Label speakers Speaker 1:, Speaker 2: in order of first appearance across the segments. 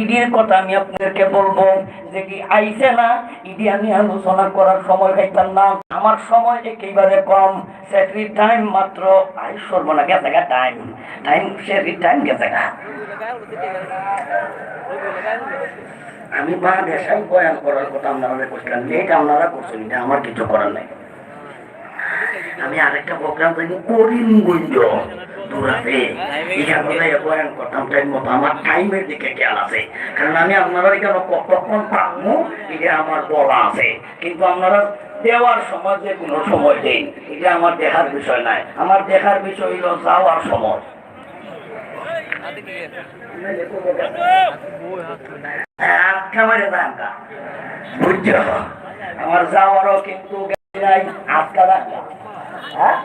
Speaker 1: ইডির কথা আমি আপনাদেরকে বলব যে কি আইসে না, ইডি আমি আলোচনা করার সময় খাইতাম না। আমার সময় একেবারে কম। চাকরির টাইম মাত্র, আই সর্বনা গেছে গা টাইম টাইম চাকরির টাইম গেছে গা। আমি বাংলাদেশাই বয়ান করার কথা আপনারা করছিলাম এটা আপনারা করছেন, এটা আমার কিছু করার নাই। আমি আরেকটা প্রোগ্রাম করি করিমগঞ্জ দূরাতে এখানে যাই বয়ান করতাম টাইম মতো আমার টাইমের দিকে খেয়াল আছে। কারণ আমি আপনারা এখানে কখন পাবো এটা আমার বলা আছে। কিন্তু আপনারা দেওয়ার সময় যে কোনো সময় দেন এটা আমার দেখার বিষয় নাই। আমার দেখার বিষয় হলো যাওয়ার সময়। আমার যাওয়ারও কিন্তু হ্যাঁ?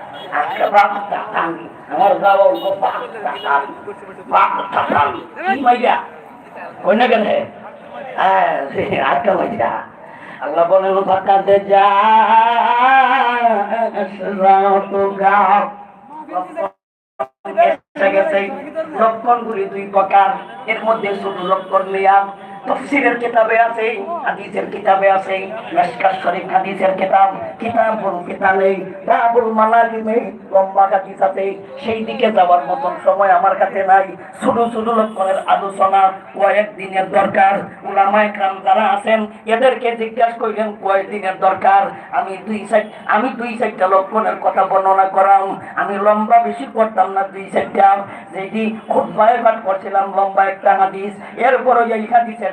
Speaker 1: আমার যাওয়া হলো বাপটা টাঙ্গি বাপটা টাঙ্গি কি মাইয়া? কই না কেন? হ্যাঁ আটকা মাইয়া। আল্লাহ বলেন ফাঁকাতে যা লক্ষণগুলি দুই প্রকার। এর মধ্যে শুধু লক্ষণ নিয়া তফসিরের কিতাবে আছে, হাদিসের কিতাবে আছে মেশকাত শরীফ হাদিসের কিতাব, কিতাবুল কিতাবে বাবুল মালালিমে, লম্বা হাদিস আছে। সেই দিকে যাওয়ার মতন সময় আমার কাছে নাই। ছোট ছোট লক্ষণের আলোচনা, কয়েক দিনের দরকার। উলামায়ে কাম যারা আছেন, এদেরকে জিজ্ঞাসা করিলেন, কয়েক দিনের দরকার। আমি দুই সাইড, আমি দুই সাইডটা লক্ষণের কথা বর্ণনা করাম। আমি লম্বা বেশি করতাম না দুই সাইডটা। যেটি খুব ভয় করছিলাম লম্বা একটা হাদিস। এরপরে এই হাদিসের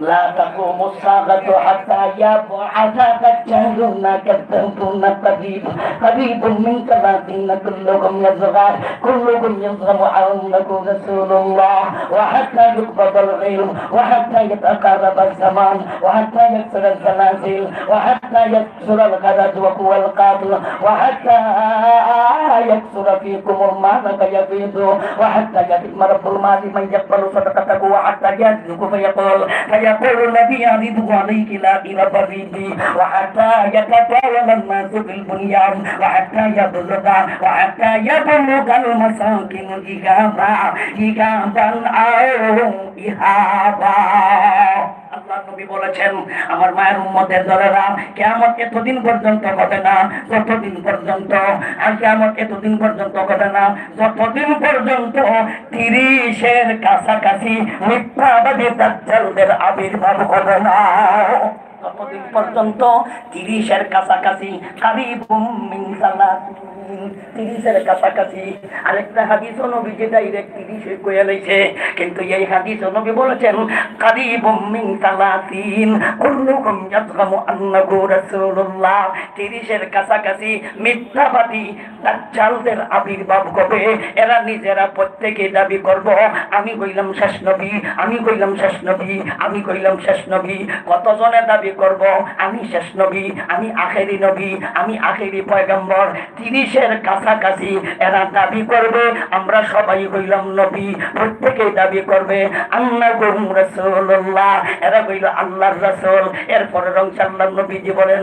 Speaker 1: لا تقوم الساعة حتى يبعث دجال كذاب طبيب طبيب من كباتين كلكم يصغر كلكم يصغر عونه رسول الله وحتى يقبض العلم وحتى يتقارب الزمان وحتى يكسر الزلازل وحتى يكسر الغرض وقوى القاتل وحتى يكسر فيكم المعنى فيفيض وحتى يتم رب المال من يقبل صدقته وحتى يهلك فيقول فيقول الذي يعرضه عليك لا إلى بريدي وحتى يتطاول الناس بالبنيان وحتى يبلغ وحتى يبلغ المساكن إجابة إجابا أو إهابا আল্লাহ নবী বলেছেন আমার মায়ের উম্মতের দলেরা কেমন এতদিন পর্যন্ত ঘটে না যতদিন পর্যন্ত আর কেমন এতদিন পর্যন্ত ঘটে না যতদিন পর্যন্ত তিরিশের কাছাকাছি মিথ্যাবাদী দাজ্জালদের আবির্ভাব হবে না? পর্যন্ত তিরিশের কাছাকাছি কারিবুম মিন সালাতিন তিরিশের কাছাকাছি তিরিশে কিন্তু এই বলেছেন আবির্ভাব হবে এরা নিজেরা প্রত্যেকে দাবি করব, আমি কইলাম শেষ নবী, আমি কইলাম শেষ নবী, আমি কইলাম শেষ নবী। কতজনে দাবি করব, আমি শেষ নবী, আমি আখেরি নবী, আমি আখেরি পয়গম্বর। তিরিশের কাছাকাছি এরা দাবি করবে, আমরা সবাই হইলাম নবী প্রত্যেকে দাবি করবে আল্লাহ গরুম রসুল্লাহ এরা কইল আল্লাহর রসুল। এরপরে রং সাল্লাম নবীজি বলেন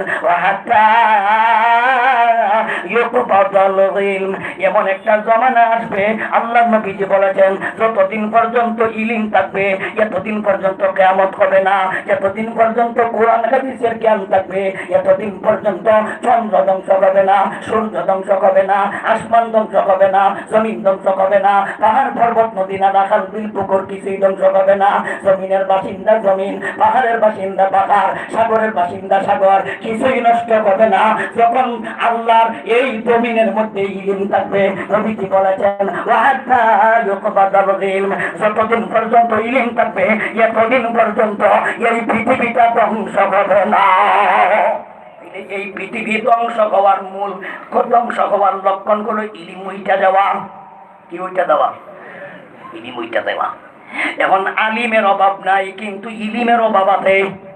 Speaker 1: এমন একটা জমানা আসবে আল্লাহ নবীজি বলেছেন, যতদিন পর্যন্ত ইলিম থাকবে, এতদিন পর্যন্ত কেয়ামত হবে না। এতদিন পর্যন্ত কোরআন হাদিসের জ্ঞান থাকবে, এতদিন পর্যন্ত চন্দ্র ধ্বংস হবে না, সূর্য ধ্বংস হবে না, আসমান ধ্বংস হবে না, জমিন ধ্বংস হবে না, পাহাড়, পর্বত, নদী, নালা, খাল, বিল, পুকুর কিছুই ধ্বংস হবে না। জমিনের বাসিন্দা জমিন, পাহাড়ের বাসিন্দা পাহাড়, সাগরের বাসিন্দা সাগর কিছুই নষ্ট হবে না। যখন আল্লাহর এই জমিনের মধ্যে ইলিম থাকবে, নবীজি বলেছেন যতদিন পর্যন্ত ইলিম থাকবে, এতদিন পর্যন্ত এই পৃথিবীটা ধ্বংস হবে না। এই পৃথিবী ধ্বংস হওয়ার মূল ধ্বংস হওয়ার লক্ষণ হলো ইলিম উইটা দেওয়া। কি ওইটা দেওয়া? ইলিম উইটা দেওয়া। এখন আলিমের অভাব নাই, কিন্তু ইলিমের অভাব আছে।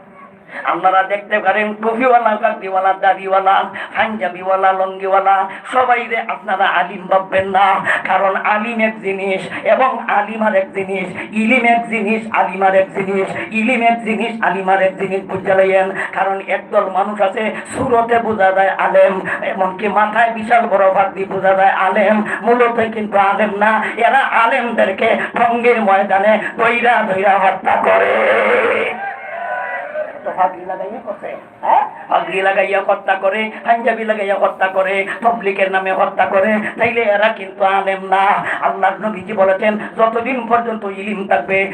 Speaker 1: আপনারা দেখতে পারেন টুপিওয়ালা কাকদিওয়ালা দাড়িওয়ালা, পাঞ্জাবিওয়ালা, লঙ্গিওয়ালা, সবাই রে আপনারা আলিম ভাববেন না, কারণ আলিম এক জিনিস এবং আলিমার এক জিনিস, ইলিম এক জিনিস, আলিমার এক জিনিস, ইলিম এক জিনিস, আলিমার এক জিনিস বুঝতে লাইয়েন, কারণ একদল মানুষ আছে, সুরতে বোঝা যায় আলেম, এমনকি মাথায় বিশাল বড় ভাগ দিয়ে বোঝা যায় আলেম, মূলত কিন্তু আলেম না, এরা আলেমদেরকে ঠঙ্গের ময়দানে দইরা দইরা হত্যা করে। হ্যাঁ? যতদিন পর্যন্ত ইলিম থাকবে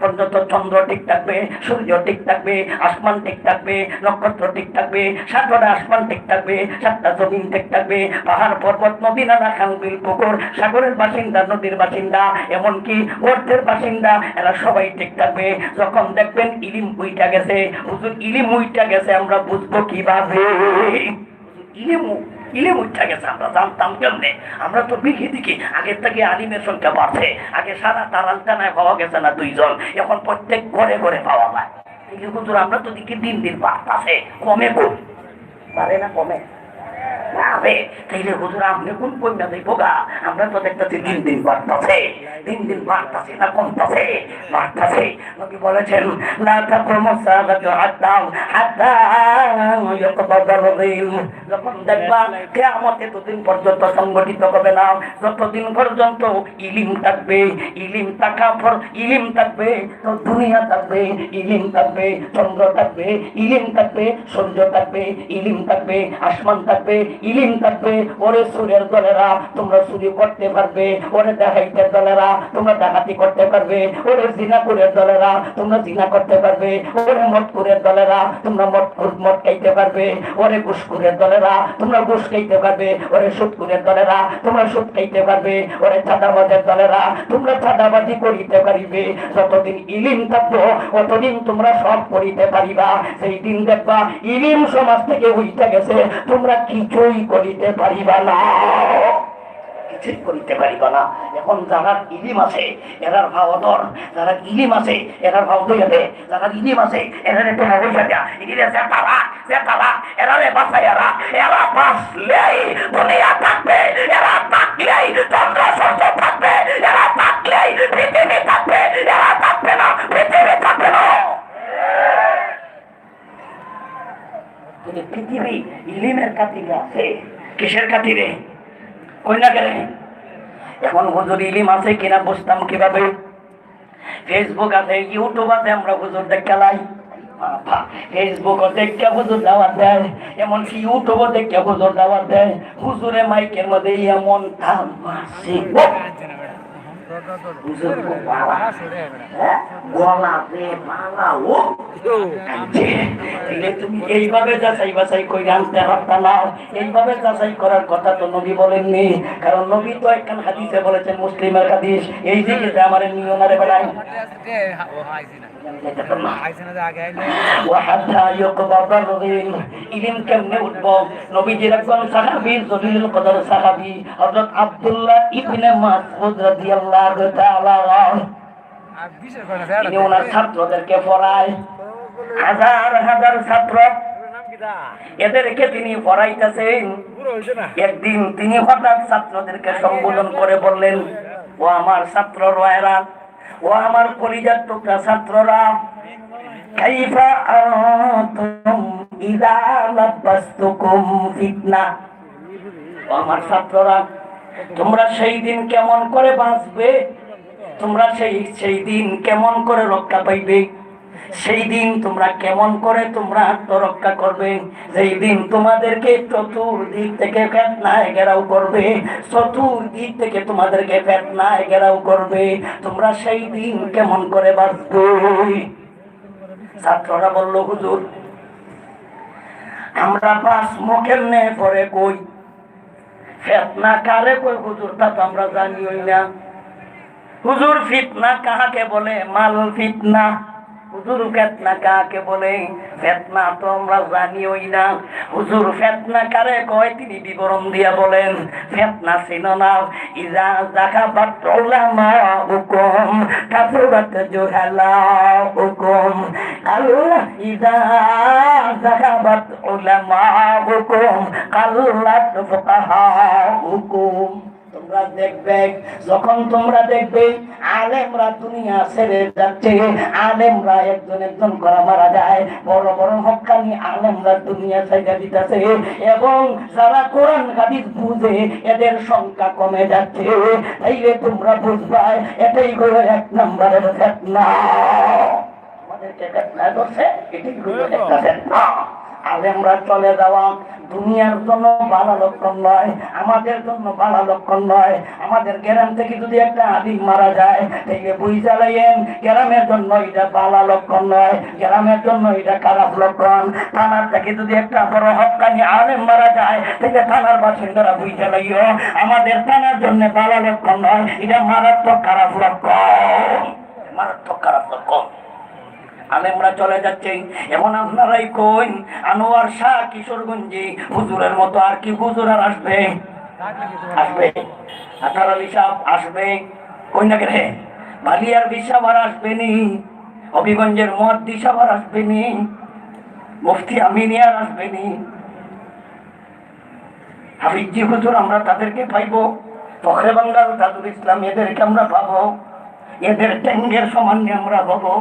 Speaker 1: পর্যন্ত চন্দ্র ঠিক থাকবে, সূর্য ঠিক থাকবে, আসমান ঠিক থাকবে, নক্ষত্র ঠিক থাকবে, সাতটা আসমান ঠিক থাকবে, সাতটা জমিন ঠিক থাকবে, পাহাড়, পর্বত নদী নালা খাল বিল পুকুর সাগরের বাসিন্দা, নদীর বাসিন্দা, এমনকি অর্থের বাসিন্দা, এরা সবাই ঠিক থাকবে। যখন দেখবেন ইলিম উইটা গেছে হুজুর ইলিম উইটা গেছে, আমরা বুঝব কীভাবে? ইলিম গেছে, আমরা জানতাম কেমনে? আমরা তো বিঘি দিকে, আগের থেকে আলিমের সংখ্যা বাড়ছে। আগে সারা তারালটানায় পাওয়া গেছে না দুইজন, এখন প্রত্যেক ঘরে ঘরে পাওয়া যায়। হুজুর, আমরা তো দেখি দিন দিন বাড়তাছে, কমে কম পারে না কমে? পর্যন্ত সংগঠিত হবে না, যতদিন পর্যন্ত ইলিম থাকবে, ইলিম থাকা পর ইলিম থাকবে, তো দুনিয়া থাকবে, ইলিম থাকবে, চন্দ্র থাকবে, ইলিম থাকবে, সূর্য থাকবে, ইলিম থাকবে, আসমান থাকবে ইলিম থাকবে, ওরে সুরের দলেরা, তোমরা চুরি করতে পারবে, ওরে দেখাইতে দলেরা, তোমরা ডাকাতি করতে পারবে, ওরে জিনাপুরের দলেরা, তোমরা জিনা করতে পারবে, ওরে মটকুরের দলেরা, তোমরা মটকুর মদ খাইতে পারবে, ওরে ঘুষকুরের দলেরা, তোমরা ঘুষ খাইতে পারবে, ওরে সুৎকুরের দলেরা, তোমরা সুদ খাইতে পারবে, ওরে চাঁদাবাজের দলেরা, তোমরা চাঁদাবাজি করিতে পারিবে, যতদিন ইলিম থাকব, অতদিন তোমরা সব করিতে পারিবা, সেই দিন দেখবা ইলিম সমাজ থেকে উইতে গেছে, তোমরা কিছুই করিতে পারিবা না। কিছুই করিতে পারিবা না। এখন যারা ইলিম আছে, এরার অদর যারা ইলিম আছে, এরার দইয়াতে যারা ইলিম আছে, এরার একটু দেয়া তালা এরারে এরা। এরা দুনিয়া থাকবে, এরা থাকলেই চন্দ্র সূর্য থাকবে, এরা থাকলেই পৃথিবী থাকবে, এরা থাকবে না, পৃথিবী থাকবে না। যদি পৃথিবী ইলিমের কাতিরে আছে, কিসের কাতিরে কইনা গেলে এখন হুজুর ইলিম আছে কিনা বুঝতাম কীভাবে? ফেসবুক আছে ইউটিউব আছে, আমরা হুজুর দেখালাই ফেসবুকও দেখে হুজুর দাওয়াত দেয়, এমনকি ইউটিউবও দেখে হুজুর দাওয়াত দেয়। হুজুরে মাইকের মধ্যে এমন থাম মাসি এইভাবে যাচাই করার কথা তো নবী বলেননি কারণ নবী তো একখান হাদিসে বলেছেন মুসলিমের হাদিস এই দিকে আমার নিয়মারে বেড়াই আব্দুল্লাহ ইবনে তিনি ওনার ছাত্রদেরকে পড়ায়। হাজার হাজার ছাত্র। এদেরকে তিনি পড়াইতেছেন। একদিন তিনি হঠাৎ ছাত্রদেরকে সম্বোধন করে বললেন ও আমার ছাত্র রয়েরা ও আমার কলিজার টুকরা ছাত্ররা কাইফা আনতুম লাব্বাসতুকুম ফিতনা। ও আমার ছাত্ররা তোমরা সেই দিন কেমন করে বাঁচবে? তোমরা সেই সেই দিন কেমন করে রক্ষা পাইবে? সেই দিন তোমরা কেমন করে তোমরা আত্মরক্ষা করবে? সেই দিন তোমাদেরকে চতুর্দিক থেকে ফেতনায় ঘেরাও করবে, চতুর্দিক থেকে তোমাদেরকে ফেতনায় ঘেরাও করবে, তোমরা সেই দিন কেমন করে বাঁচবে? ছাত্ররা বলল, হুজুর, আমরা পাঁচ মুখের নে পরে কই? ফেতনা কারে কই হুজুর? তা তো আমরা জানিই না। হুজুর ফিতনা কাহাকে বলে? মাল ফিতনা। হুজুর ফেতনা কাকে বলে? ফেতনা তো আমরা জানিওই না। হুজুর ফেতনা কারে কয়? তিনি বিবরণ দিয়া বলেন, ফেতনা ছিল না। ইজা জাকা জাকাবাত উলামা হুকুম কাসুরাত জুহালা হুকুম তোমরা দেখবে, যখন তোমরা দেখবে, আলেমরা দুনিয়া ছেড়ে যাচ্ছে, আলেমরা একজন একজন করে মারা যায়। বড় বড় হকানি আলেমরা দুনিয়া ছেড়ে দিতেছে, এবং যারা কোরআন, হাদিস বুঝে, এদের সংখ্যা কমে যাচ্ছে। তাইলে তোমরা বুঝবা, এটাই হলো এক নম্বরের ফেতনা। আমাদেরকে করছে ফেতনা আলেমরা চলে যাওয়া দুনিয়ার জন্য ভালো লক্ষণ নয় আমাদের জন্য ভালো লক্ষণ নয়। আমাদের গ্রাম থেকে যদি একটা আদিম মারা যায় তাইলে বই চালাইয়েন। গ্রামের জন্য এটা ভালো লক্ষণ নয় গ্রামের জন্য এটা খারাপ লক্ষণ। থানার থেকে যদি একটা বড় হকানি আলেম মারা যায় তাইলে থানার বাসিন্দারা বই চালাইও। আমাদের থানার জন্য ভালো লক্ষণ নয় এটা মারাত্মক খারাপ লক্ষণ। মারাত্মক খারাপ লক্ষণ। আলেমরা চলে যাচ্ছে। এমন আপনারাই কই? আনোয়ার শাহ কিশোরগঞ্জে। হুজুরের মতো আর কি হুজুর আর আসবে? আসবে। আঠার আলী সাহ আসবে। কই না রে? বালিয়ার বিশাব আর আসবে নি হবিগঞ্জের মহাদ্দি সাহ আর আসবে নি মুফতি আমিনিয়ার আসবে নি হাফিজি হুজুর, আমরা তাদেরকে পাইবো। ফখরে বাঙ্গাল তাজুল ইসলাম, এদেরকে আমরা পাবো। এদের ট্যাঙ্গের সমান্য আমরা পাবো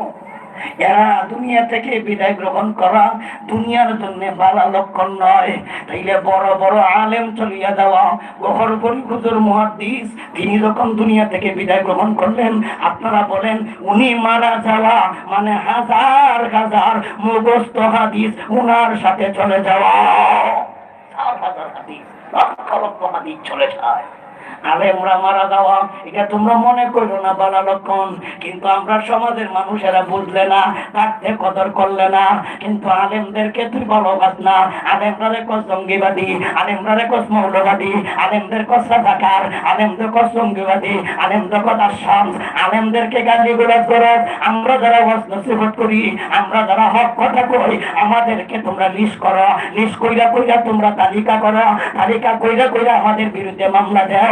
Speaker 1: এরা দুনিয়া থেকে বিদায় গ্রহণ করা দুনিয়ার জন্য বালা লক্ষণ নয়। তাইলে বড় বড় আলেম চলিয়া যাওয়া গহর করি হুজুর মুহাদ্দিস, তিনি যখন দুনিয়া থেকে বিদায় গ্রহণ করলেন, আপনারা বলেন, উনি মারা যাওয়া মানে হাজার হাজার মুগস্ত হাদিস উনার সাথে চলে যাওয়া। হাজার হাদিস, লক্ষ লক্ষ হাদিস চলে যায়। আলেমরা মারা যাওয়া, এটা তোমরা মনে করো না বালা লক্ষণ। কিন্তু আমরা সমাজের মানুষেরা বুঝলে না তাকে কদর করলে না। কিন্তু আলেমদেরকে তুই ভালোবাস না। আলেমরা রেখো জঙ্গিবাদী আলেমরা রেখো মৌলবাদী, আলেমদের কস রাজাকার আলেমদের কস জঙ্গিবাদী, আলেমদের কথা শান্ত আলেমদেরকে গালি গোলাপ করো আমরা যারা ওয়াজ নসিহত করি, আমরা যারা হক কথা কই, আমাদেরকে তোমরা লিস্ট করো। লিস্ট কইরা কইরা তোমরা তালিকা করো। তালিকা কইরা কইরা আমাদের বিরুদ্ধে মামলা দেও।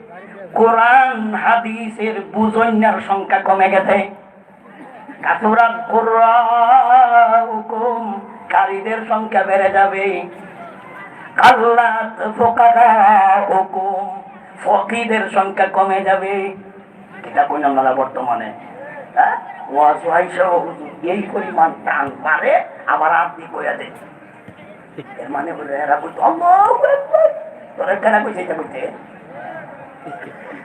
Speaker 1: কোরআন, হাদিসের বুঝন্যার সংখ্যা কমে গেছে। কাতুরাত হুকুম কারীদের সংখ্যা বেড়ে যাবে। কাল্লাত ফোকাদা হুকুম ফকিদের সংখ্যা কমে যাবে। এটা কোন আমরা বর্তমানে হ্যাঁ? এই পরিমাণ টান পারে, আবার আপনি কইয়া দেয় এর মানে হলো এরা বলতো তোরা কেন কইছে এটা কইতে?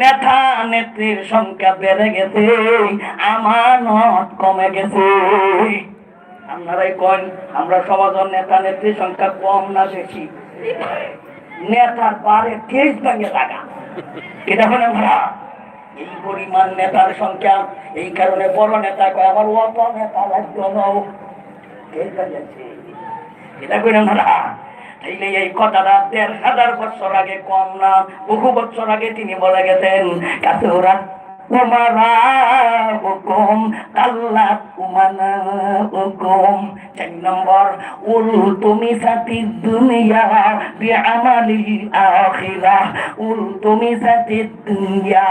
Speaker 1: নেতা নেত্রীর সংখ্যা বেড়ে গেছে, আমানত কমে গেছে। আপনারাই কন আমরা সমাজের নেতা নেত্রীর সংখ্যা কম না বেশি? নেতার পারে তেজ ভাঙে লাগা এটা হলে আমরা এই পরিমাণ নেতার সংখ্যা, এই কারণে বড় নেতা কয়, আমার অত নেতা লাগতো তেজ এটা করে আমরা তাইলে এই কথাটা দেড় হাজার বছর আগে কম না, বহু বছর আগে তিনি বলে গেছেন, কাছে ওরা চার নম্বর, উল তুমি সাথী দুনিয়া, বিআমালি আখিরা। উল তুমি সাথী দুনিয়া,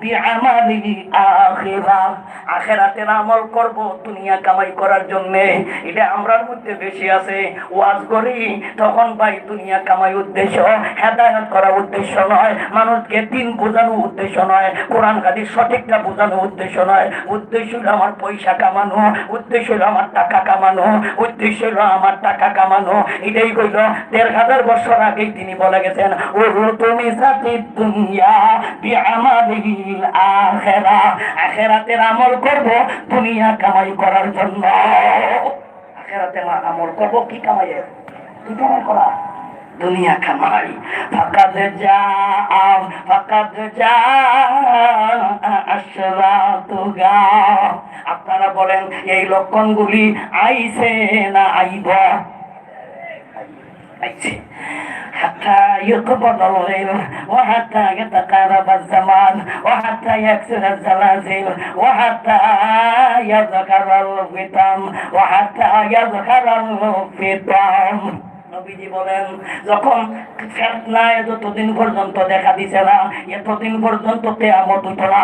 Speaker 1: বিআমালি আখিরা। আখেরাতের আমল করব দুনিয়া কামাই করার জন্য। এটা আমরার মধ্যে বেশি আছে। ওয়াজ করি, তখন ভাই দুনিয়া কামাই উদ্দেশ্য, হেদায়ত করা উদ্দেশ্য নয়। মানুষকে দিন বোঝানো উদ্দেশ্য নয়। কোরআন কাদির সঠিকটা বোঝানো উদ্দেশ্য নয়। উদ্দেশ্য হলো আমার পয়সা কামানো, উদ্দেশ্য হলো আমার টাকা কামানো, উদ্দেশ্য হলো আমার টাকা কামানো। এটাই কইল দেড় হাজার বছর আগেই তিনি বলে গেছেন ও তুমি আখিরাতের আমল করব দুনিয়া কামাই করার জন্য। আখিরাতে আমল করব কি কামাইয়ের? কি কামাই করা। দুনিয়া কামাই ফাকাদ যা ফাকাদ যা আশরাতুগা আপনারা বলেন এই লক্ষণগুলি আইছে না আইব আইছে حتى يقبض الغير وحتى يتقارب الزمان وحتى يكسر الزلازل وحتى يذكر الفتن وحتى يذكر الفتن নবীজি বলেন, যখন ফেতনায় যতদিন পর্যন্ত দেখা দিছে না, এতদিন পর্যন্ত কেয়ামত উঠো না।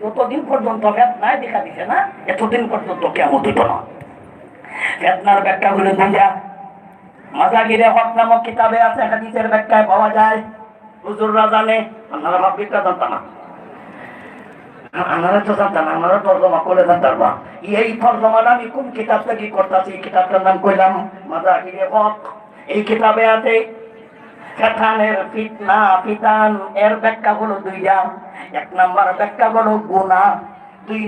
Speaker 1: যতদিন পর্যন্ত ফেতনায় দেখা দিছে না, এতদিন পর্যন্ত কেয়ামত উঠো না। ফেতনার ব্যাখ্যা দুইটা। মাজাগিরে হক নামক কিতাবে আছে, হাদিসের ব্যাখ্যায় পাওয়া যায়। হুজুররা জানে, আপনারা ভাববিকটা জানতাম না। আপনারা তো জানতাম আপনারা তর্জমা করে জানতাম না এই তর্জমাটা আমি কোন কিতাব থেকে করতেছি? এই কিতাবটার নাম কইলাম মাজাগিরে হক। এই কিতাবে আছে এক দুই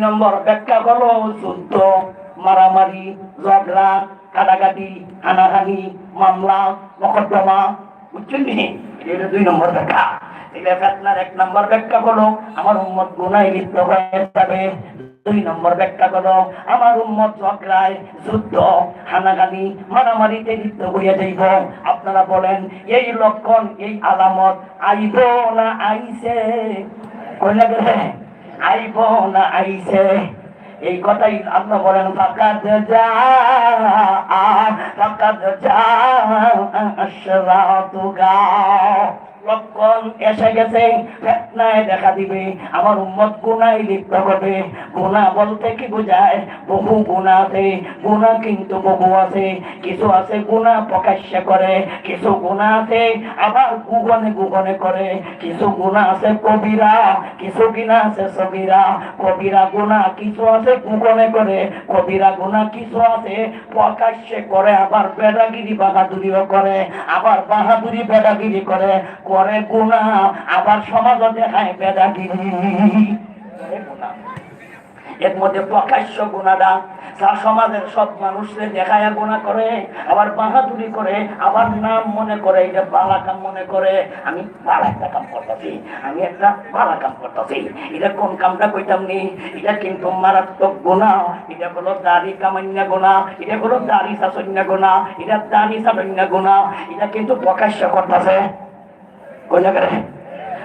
Speaker 1: মারামারি, ঝগড়া, কাটাকাটি মামলা, মকদ্দমা। বুঝছেন দুই নম্বর ব্যাখ্যা। এটা ফেতনার এক নম্বর ব্যাখ্যা আমার উম্মত গুনায় লিপ্ত হয়ে যাবে। দুই নম্বর ব্যাখ্যা হলো আমার উম্মত ঝগড়ায়, যুদ্ধ, হানাগানি, মারামারিতে লিপ্ত যাইব। আপনারা বলেন, এই লক্ষণ, এই আলামত আইব না আইছে? আইব না আইছে? এই কথাই আল্লাহ বলেন, ফাকাদ যা ফাকাদ যা আশরাতুগা লক্ষণ এসে গেছে, ফেতনায় দেখা দিবে। আমার উম্মত গুনায় লিপ্ত হবে। গুণা বলতে কি বোঝায়? বহু গুণা আছে। গুণা কিন্তু বহু আছে। কিছু আছে গুণা প্রকাশ্য করে, কিছু গুণা আছে আবার গুগনে গুগনে করে। কিছু গুণা আছে কবিরা, কিছু গুণা আছে সবিরা কবিরা গুণা কিছু আছে গুগনে করে। কবিরা গুণা কিছু আছে প্রকাশ্যে করে। আবার বেড়াগিরি বাহাদুরিও করে, আবার বাহাদুরি বেড়াগিরি করে। করে গুণা, আবার সমাজও দেখায় গুনাহ। এর মধ্যে প্রকাশ্য গুণাটা যা সমাজের সব মানুষদের দেখায় গুণা করে, আবার বাহাদুরি করে, আবার নাম মনে করে, এটা বালা কাম মনে করে। আমি বালা একটা কাম করতেছি, আমি একটা বালা কাম করতেছি। এটা কোন কামটা কইতাম নি? এটা কিন্তু মারাত্মক গুণা। এটা হলো দাড়ি কামান্যা গুণা। এটা হলো দাড়ি শাসন্যা গুণা। এটা দাড়ি শাসন্যা গুণা। এটা কিন্তু প্রকাশ্য করতেছে।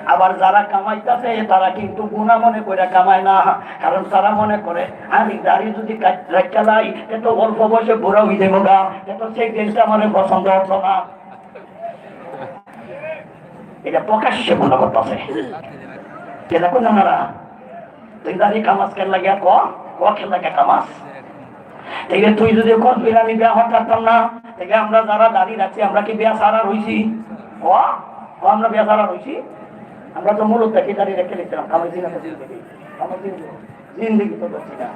Speaker 1: আবার যারা কামাইতেছে, তারা কিন্তু গুণা মনে করে কামায় না। কারণ তারা মনে করে, আমি দাঁড়িয়ে যদি চালাই তো অল্প বয়সে বুড়া হয়ে যাব গা। তো সেই দেশটা আমার পছন্দ হতো না। এটা প্রকাশ্যে গুণা করতেছে। কেন লাগে? ক? তুই যদি না আমরা যারা দাঁড়িয়ে আমরা কি বিয়া সারা ও আমরা বিয়া সারা রইছি আমরা তো মূলত থেকে দাঁড়িয়ে রেখে নিচ্ছিলাম আমার জিন্দগি আমার জিন্দগি তো করছি না।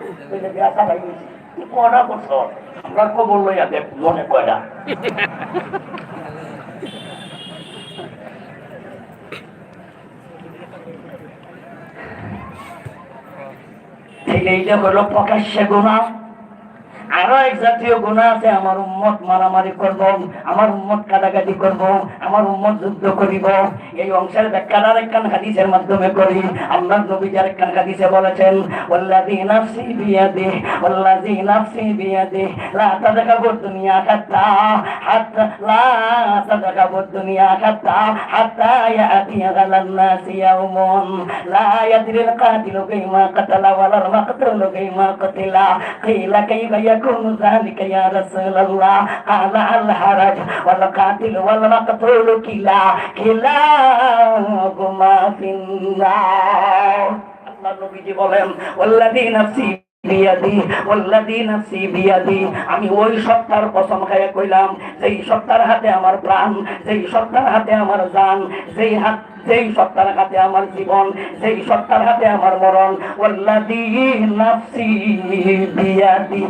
Speaker 1: দেখ এইটা হলো প্রকাশ্যে গুণা আরও এক জাতীয় গুণা আছে, আমার উম্মত মারামারি করব, আমার উম্মত কাটাকাটি করব, আমার উম্মত যুদ্ধ করিব। এই অংশের ব্যাখ্যাটার একখান হাদিসের মাধ্যমে করি। আল্লাহ নবী যার একখান হাদিসে বলেছেন ওল্লাজি নাফসি বিয়াদে ওল্লাজি নাফসি বিয়াদে, লা তাদাকাবুর দুনিয়া হাত্তা হাত্তা, লা তাদাকাবুর দুনিয়া হাত্তা হাত্তা ইয়াতিয়া গালান নাসি ইয়াউমুন, লা ইয়াদরিল কাতিলু কাইমা কাতালা ওয়ালাল মাকতুলু কাইমা কাতিলা, কিলা يكون ذلك يا رسول الله قال الحرج والقاتل والمقتول كلا كلاهما في النار আল্লাহ নবীজি বলেন ওয়াল্লাযী নাফসি বিয়াদি ওয়াল্লাযী নাফসি বিয়াদি আমি ওই সত্তার কসম খাইয়া কইলাম যেই সত্তার হাতে আমার প্রাণ যেই সত্তার হাতে আমার জান যেই হাত যেই সত্তার হাতে আমার জীবন যেই সত্তার হাতে আমার মরণ ওয়াল্লাযী নাফসি বিয়াদি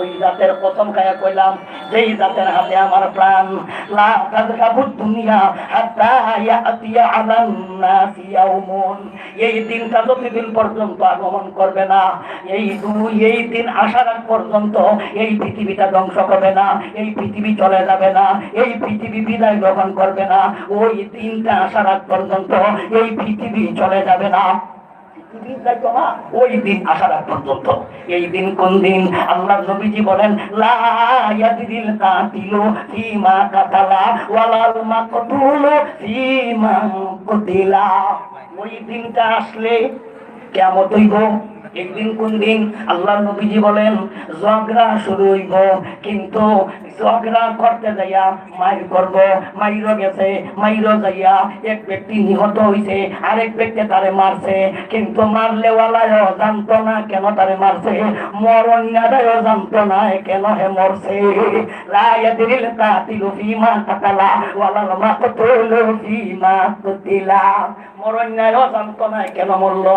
Speaker 1: ওই জাতের প্রথম খায়া কইলাম, যেই জাতের হাতে আমার প্রাণ। লা দুনিয়া হাত্তা ইয়াতিয়া আলান নাসি ইয়াউমুন। এই দিনটা যতদিন পর্যন্ত আগমন করবে না, এই দুই, এই দিন আসার আগ পর্যন্ত এই পৃথিবীটা ধ্বংস করবে না, এই পৃথিবী চলে যাবে না, এই পৃথিবী বিদায় গ্রহণ করবে না, ওই দিনটা আসার আগ পর্যন্ত এই পৃথিবী চলে যাবে না। পৃথিবীর যাইতো না, ওই দিন আসার আগ পর্যন্ত। এই দিন কোন দিন? আল্লাহ নবীজি বলেন লা ইয়াদিল কাতিলু ফিমা কাতালা ওয়ালাল মাকতুলু ওই দিনটা আসলে কেমন হইব, একদিন কোন দিন আল্লাহ নবীজি বলেন, ঝগড়া শুরু হইব। কিন্তু ঝগড়া করতে যাইয়া মাইর করব, মাইরও গেছে, মাইরও যাইয়া এক ব্যক্তি নিহত হইছে, আরেক ব্যক্তি তারে মারছে। কিন্তু মারলে ওয়ালায়ও জানতো না কেন তারে মারছে মরণাদায়ও জানতো না কেন হে মরছে। লা ইয়াদরিল কাতিলু ফিমা কাতালা ওয়ালাল মাকতুলু ফিমা কুতিলা। মরণায়ও জানতো না কেন মরলো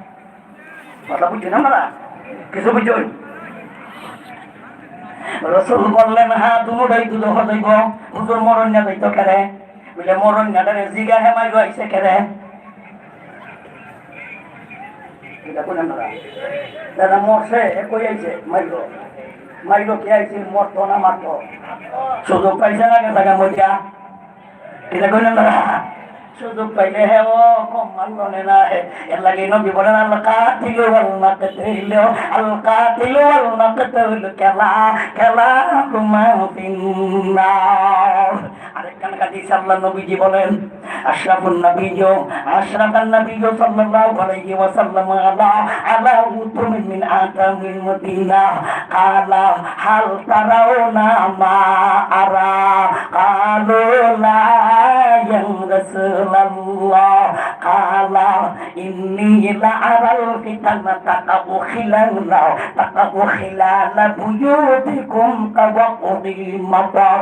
Speaker 1: কথা বুঝছেন আমরা কিছু বুঝছেন রসুল বললেন হ্যাঁ দুটাই দুধ হইব হুজুর মরণ্যা যাইতো কেরে বলে, মরণ্যাটারে জিগা হে মাইব আইছে কেরে দাদা, মরছে কই আইছে? মাইব মাইব কে আইছে? মরতো না মারতো? সুযোগ পাইছে না গেছে মরিয়া এটা কোন আমরা সুযোগ পাইলে হে ও কম মানবনে না হে। এর লাগে নবী বলেন আল্লাহ কাতিলু ওয়াল মাকতুলু, আল কাতিলু ওয়াল মাকতুলু, খেলা খেলা কুমা ফিন্নার। আরেকখান কাদিস আল্লাহ নবীজি বলেন আশরাফুন নবীজ আশরাফান নবীজ সাল্লাল্লাহু আলাইহি ওয়াসাল্লাম আলা আলা উতুম মিন আতামিল মদিনা, কালা, হাল তারাউনা মা আরা, কালু লা ইয়া রাসূলুল্লাহ কালা ইন্নী লা আরাল ফিতানা তাকাবু খিলালা তাকাবু খিলালা বুয়ুতিকুম কাওয়াকুদি মাতার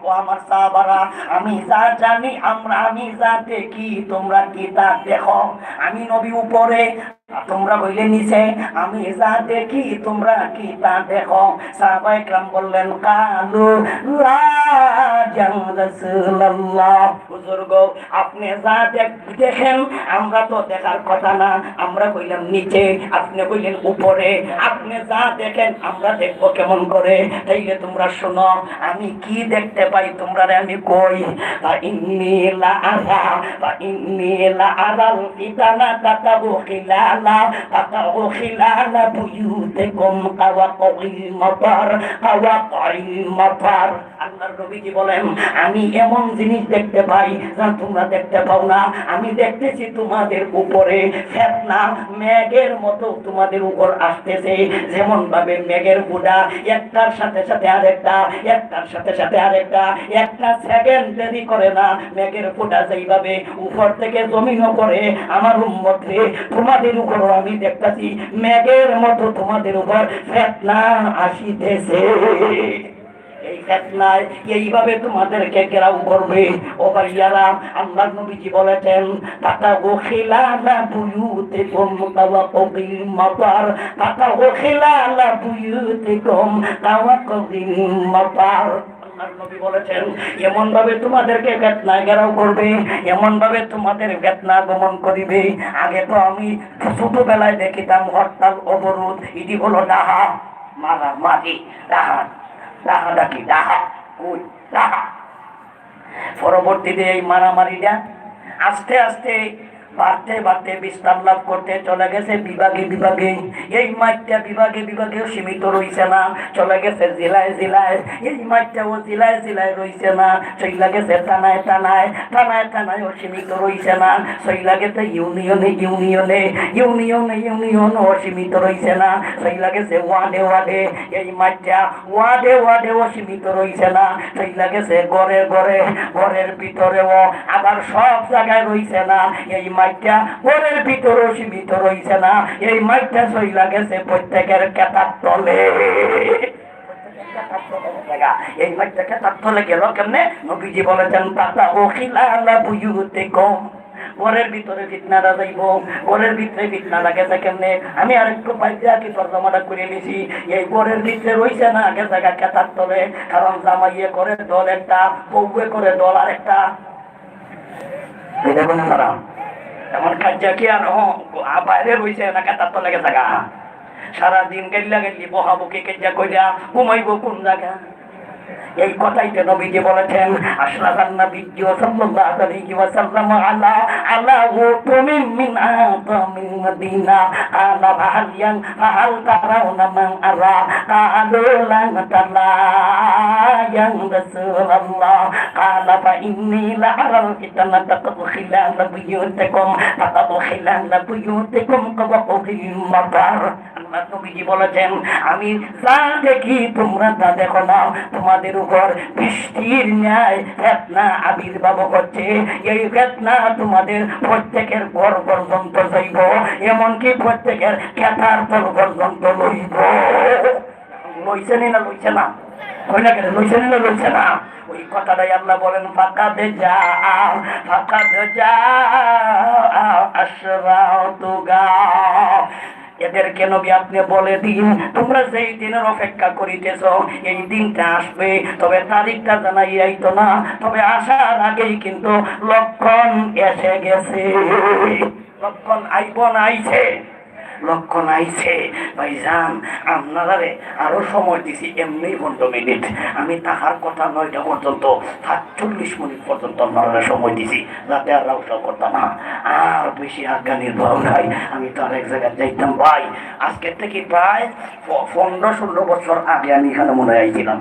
Speaker 1: আমার সাহাবারা আমি যা জানি, আমরা আমি যা দেখি, তোমরা কি তা দেখো? আমি নবী উপরে তোমরা বললে নিচে, আমি যা দেখি, তোমরা কি তা দেখো? সাবাই কাম বললেন, কালু আপনি যা দেখেন, আমরা তো দেখার কথা না, আমরা কইলাম নিচে, আপনি কইলেন উপরে। আপনি যা দেখেন, আমরা দেখব কেমন করে। তাইলে তোমরা শোনো, আমি কি দেখতে পাই, তোমরা রে আমি কই? বা ইন্নি লা আরা বা ইন্নি লা আরাল ইতানা তাতাবু খিলাল বুয়ুতিকুম কাওয়াকিল মাতার কাওয়াকিল মাতার আল্লাহর নবীজি বলেন, আমি এমন জিনিস দেখতে পাই যা তোমরা দেখতে পাও না। আমি দেখতেছি তোমাদের উপরে ফেতনা, মেঘের মতো তোমাদের উপর আসতেছে। যেমন ভাবে মেঘের গুড়া, একটার সাথে সাথে আরেকটা, একটার সাথে সাথে আরেকটা, একটা সেকেন্ড দেরি করে না মেঘের ফোঁটা যেইভাবে উপর থেকে জমিনও করে। আমার উন্মতে তোমাদের উপরও আমি দেখতেছি, মেঘের মতো তোমাদের উপর ফেতনা আসিতেছে। এই ফেতনায় এইভাবে তোমাদেরকে ঘেরাও করবে। ও ভাইয়ারা আল্লাহ নবীজি বলেছেন তাতা ও ওখিলালা বুয়ুতে কম তাওয়া কবিল মাতার। তাতা ও ওখিলালা বুয়ুতে কম তাওয়া কবিল মাতার। নবী বলেছেন এমন ভাবে তোমাদেরকে বেতনা ঘেরাও করবে এমন ভাবে তোমাদের বেতনা গমন করিবে। আগে তো আমি ছোটবেলায় দেখিতাম হরতাল, অবরোধ এটি হলো ডাহা, মারা ডাহা ডাহা ডাকি, ডাহা ডাহা। পরবর্তীতে এই মারামারিটা আস্তে আস্তে বাড়তে বাড়তে বিস্তার লাভ করতে চলে গেছে বিভাগে বিভাগে। এই মাঠটা বিভাগে, বিভাগেও সীমিত রইছে না। চলে গেছে জেলায় জেলায়। এই মাঠটাও জেলায় জেলায় রইছে না। চইলা গেছে থানায় থানায়। থানায়, থানায়ও সীমিত রইছে না। চইলা গেছে ইউনিয়নে ইউনিয়নে। ইউনিয়নে, ইউনিয়নও সীমিত রইছে না। চইলা গেছে ওয়ার্ডে ওয়ার্ডে। এই মাঠটা ওয়ার্ডে, ওয়ার্ডেও সীমিত রইছে না। চইলা গেছে ঘরে ঘরে। ঘরের ভিতরেও আবার সব জায়গায় রইছে না। এই মাঠটা ঘরের ভিতরেও সীমিত রইছে না। এই মাঠটা চইলা গেছে প্রত্যেকের কেতার তলে এই মাঠটা কেতার তলে গেল কেমনে? নবীজি বলেছেন, পাতা ও খিলালা বুয়ুতে কম ঘরের ভিতরে ফিতনাটা যাইব। ঘরের ভিতরে ফিতনাটা গেছে কেমনে? আমি আর একটু পাইয়া কি তর্জমাটা করে নিছি। এই ঘরের ভিতরে রইছে না আগে জায়গা কেতার তলে কারণ জামাইয়ে করে দল একটা, বউয়ে করে দল আর একটা এটা কোনো এমন কাজা কি আর বাইরে রয়েছে না তার তো লাগে জায়গা সারাদিন গেল্লা বহাবো কে কেজা কইলা ঘুমাইব কোন জায়গা? এই কথাই তো নবীজি বলেছেন আশরাফান নবীজি সাল্লাল্লাহু আলাইহি ওয়াসাল্লাম আলা আলা উতুমিন মিন আতামিন মদিনা। আলা বাহালিয়ান ফাহাল তারাউনা মান আরা। khilal buyutikum taqdu khilal buyutikum qawqil matar আল্লাহ নবীজি বলেছেন, আমি যা দেখি তোমরা তা দেখো না। তোমাদের উপর বৃষ্টির ন্যায় ফেতনা আবির্ভাব হচ্ছে। এই ফেতনা তোমাদের প্রত্যেকের ঘর পর্যন্ত যাইব এমনকি প্রত্যেকের খেতার তল পর্যন্ত লইব। লইছে নি লইছে না? কেন? লইছে না লইছে না? ওই কথাটাই আল্লাহ বলেন ফাঁকা দে যা ফাঁকা দে যা আশরাও তুগা এদেরকে নবী আপনি বলে দিন, তোমরা সেই দিনের অপেক্ষা করিতেছ, এই দিনটা আসবে। তবে তারিখটা জানাই আইতো না, তবে আসার আগেই কিন্তু লক্ষণ এসে গেছে। লক্ষণ আইব না, আইছে। লক্ষণ আইছে। ভাইজান আপনারা আরও সময় দিছি, এমনি পনেরো মিনিট। আমি তাহার কথা নয়টা পর্যন্ত, সাতচল্লিশ মিনিট পর্যন্ত আপনারা সময় দিছি, যাতে আর রাউটাও করতাম না। আর বেশি আজ্ঞা নির্ভর নাই, আমি তো আর এক জায়গায় যাইতাম। ভাই, আজকের থেকে প্রায় পনেরো ষোলো বছর আগে আমি এখানে মনে আইছিলাম।